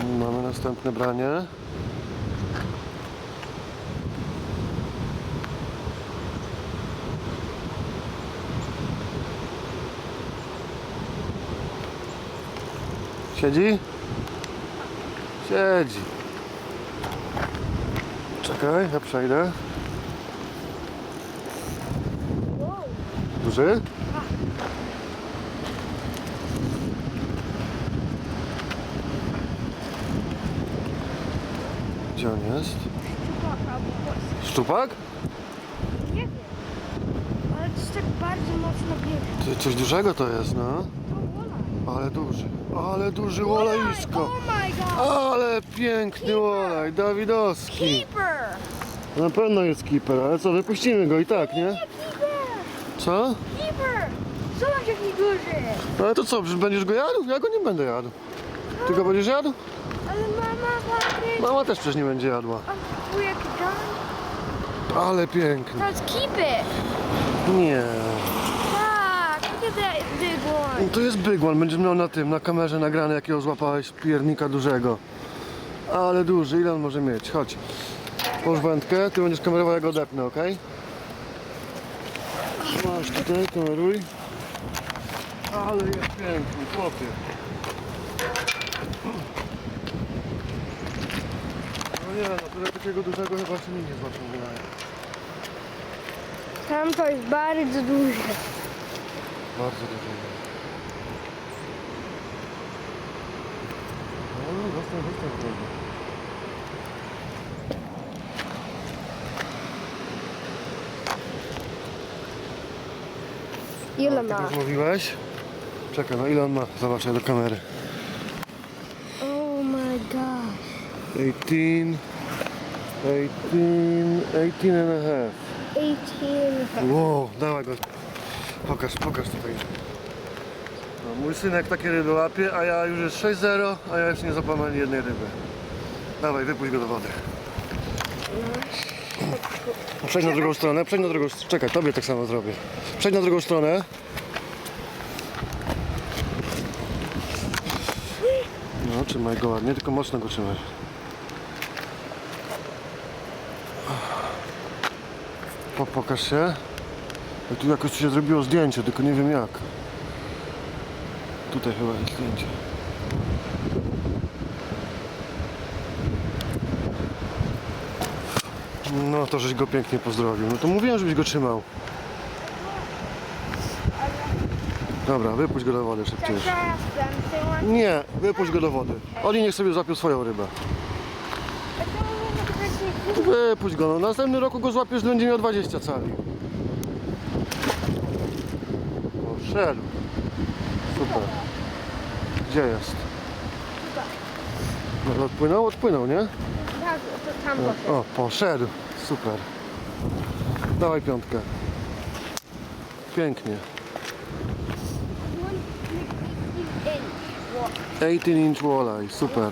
Mamy następne branie. Siedzi? Siedzi. Czekaj, ja przejdę. Duży? Gdzie on jest? Szczupak albo kos. Szczupak? Nie wiem. Ale jest tak bardzo mocno biega. Ty, coś dużego to jest, no. To wola. Ale duży. Ale duży łolejsko. Oh my god! Ale piękny łolej, Dawidowski. Keeper! Na pewno jest keeper, ale co, wypuścimy go i tak, nie? Keeper! Co? Keeper! Zobacz jaki duży! Ale to co, będziesz go jadł? Ja go nie będę jadł. Ty go będziesz jadł? Ale mama, Patryk! Mama też przecież nie będzie jadła. Wujek? Ale piękny. To jest keeper! Nie. Tak! That big one! To jest bygłan, będziesz miał na tym, na kamerze nagrane jakiego złapałeś piernika dużego. Ale duży, ile on może mieć? Chodź. Połóż wędkę, ty będziesz kamerował, ja go odepnę, ok? Masz tutaj, kameruj. Ale jest piękny, chłopie. No nie, no tyle takiego dużego chyba się nie złapił, wydaje. Tam to jest bardzo duże. Bardzo dużo. No, zostań, zostań kolego. Ile Tak ma? już mówiłeś? Czekaj, no ile on ma? Zobaczę do kamery. Oh my gosh. 18, 18, 18 and a half. 18. Wow, dawaj go. Pokaż, pokaż tutaj. No, mój synek takie ryby łapie, a ja już jest 6-0, a ja jeszcze nie złapałem ani jednej ryby. Dawaj, wypuść go do wody. Przejdź na drugą stronę, przejdź na drugą stronę. Czekaj, tobie tak samo zrobię. Przejdź na drugą stronę. No, trzymaj go ładnie, tylko mocno go trzymaj. Po, pokaż się. Ja tu jakoś się zrobiło zdjęcie, tylko nie wiem jak. Tutaj chyba jest zdjęcie. No to żeś go pięknie pozdrowił. No to mówiłem, żebyś go trzymał. Dobra, wypuść go do wody szybciej. Nie, wypuść go do wody. Oni niech sobie złapią swoją rybę. Wypuść go, no następny roku go złapiesz, będzie miał 20 cali. Poszedł. Super. Gdzie jest? No, odpłynął? Odpłynął, nie? Tak, to tam poszedł. O, poszedł. Super. Dawaj piątkę. Pięknie. 18 inch walleye, super.